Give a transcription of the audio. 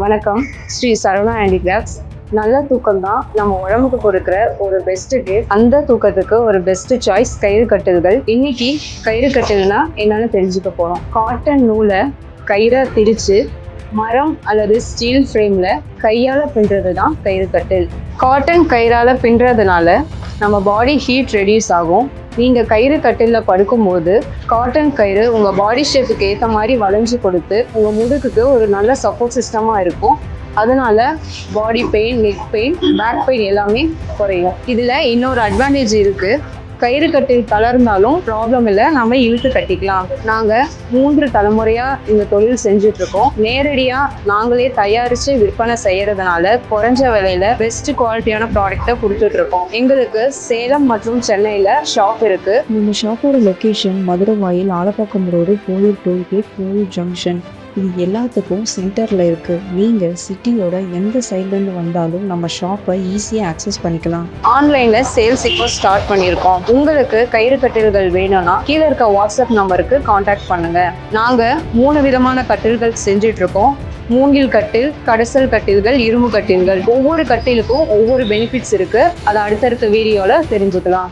வணக்கம். ஸ்ரீ சரவணா ஹேண்டிகிராஃப்ட்ஸ் நல்ல தூக்கம் தான் நம்ம உடம்புக்கு கொடுக்குற ஒரு பெஸ்ட் கிஃப்ட் அந்த தூக்கத்துக்கு ஒரு பெஸ்ட் சாய்ஸ் கயிறு கட்டில்கள் இன்னைக்கு கயிறு கட்டில்னா என்னன்னு தெரிஞ்சுக்க போறோம். காட்டன் நூலை கயிறை திரிச்சு மரம் அல்லது ஸ்டீல் ஃப்ரேம்ல கையால பின்றது தான் கயிறு கட்டில். காட்டன் கயிறால பின்றதுனால நம்ம பாடி ஹீட் ரெடியூஸ் ஆகும். நீங்கள் கயிறு கட்டிலில் படுக்கும்போது காட்டன் கயிறு உங்கள் பாடி ஷேப்புக்கு ஏற்ற மாதிரி வளைஞ்சு கொடுத்து உங்கள் முதுகுக்கு ஒரு நல்ல சப்போர்ட் சிஸ்டமாக இருக்கும். அதனால body pain neck pain back pain எல்லாமே குறையும். இதில் இன்னொரு அட்வான்டேஜ் இருக்குது கயிறு கட்டில் தளர்ந்தாலும் ப்ராப்ளம் இல்லை. நம்ம இழுத்து கட்டிக்கலாம். நாங்கள் மூன்று தலைமுறையாக இந்த தொழில் செஞ்சுட்டு இருக்கோம் நேரடியாக நாங்களே தயாரித்து விற்பனை செய்யறதுனால குறைஞ்ச விலையில பெஸ்ட் குவாலிட்டியான ப்ராடக்ட்டை கொடுத்துட்டு இருக்கோம் எங்களுக்கு சேலம் மற்றும் சென்னையில் ஷாப் இருக்கு. நம்ம ஷாப்போட லொக்கேஷன் மதுரை வாயில் Alapakkam road Poyur toll gate Poyur junction இது எல்லாத்துக்கும் சென்டரில் இருக்குது நீங்கள் சிட்டியோட எந்த சைட்லேருந்து வந்தாலும் நம்ம ஷாப்பை ஈஸியாக ஆக்சஸ் பண்ணிக்கலாம். ஆன்லைனில் சேல்ஸ் இப்போ ஸ்டார்ட் பண்ணியிருக்கோம். உங்களுக்கு கயிறு கட்டில்கள் வேணும்னா கீழே இருக்க வாட்ஸ்அப் நம்பருக்கு காண்டாக்ட் பண்ணுங்கள் நாங்கள் மூணு விதமான கட்டில்கள் செஞ்சிட்ருக்கோம். மூங்கில் கட்டில் கடைசல் கட்டில்கள் இரும்பு கட்டில்கள். ஒவ்வொரு கட்டிலுக்கும் ஒவ்வொரு பெனிஃபிட்ஸ் இருக்குது அதை அடுத்தடுத்த வீடியோவில் தெரிஞ்சுக்கலாம்.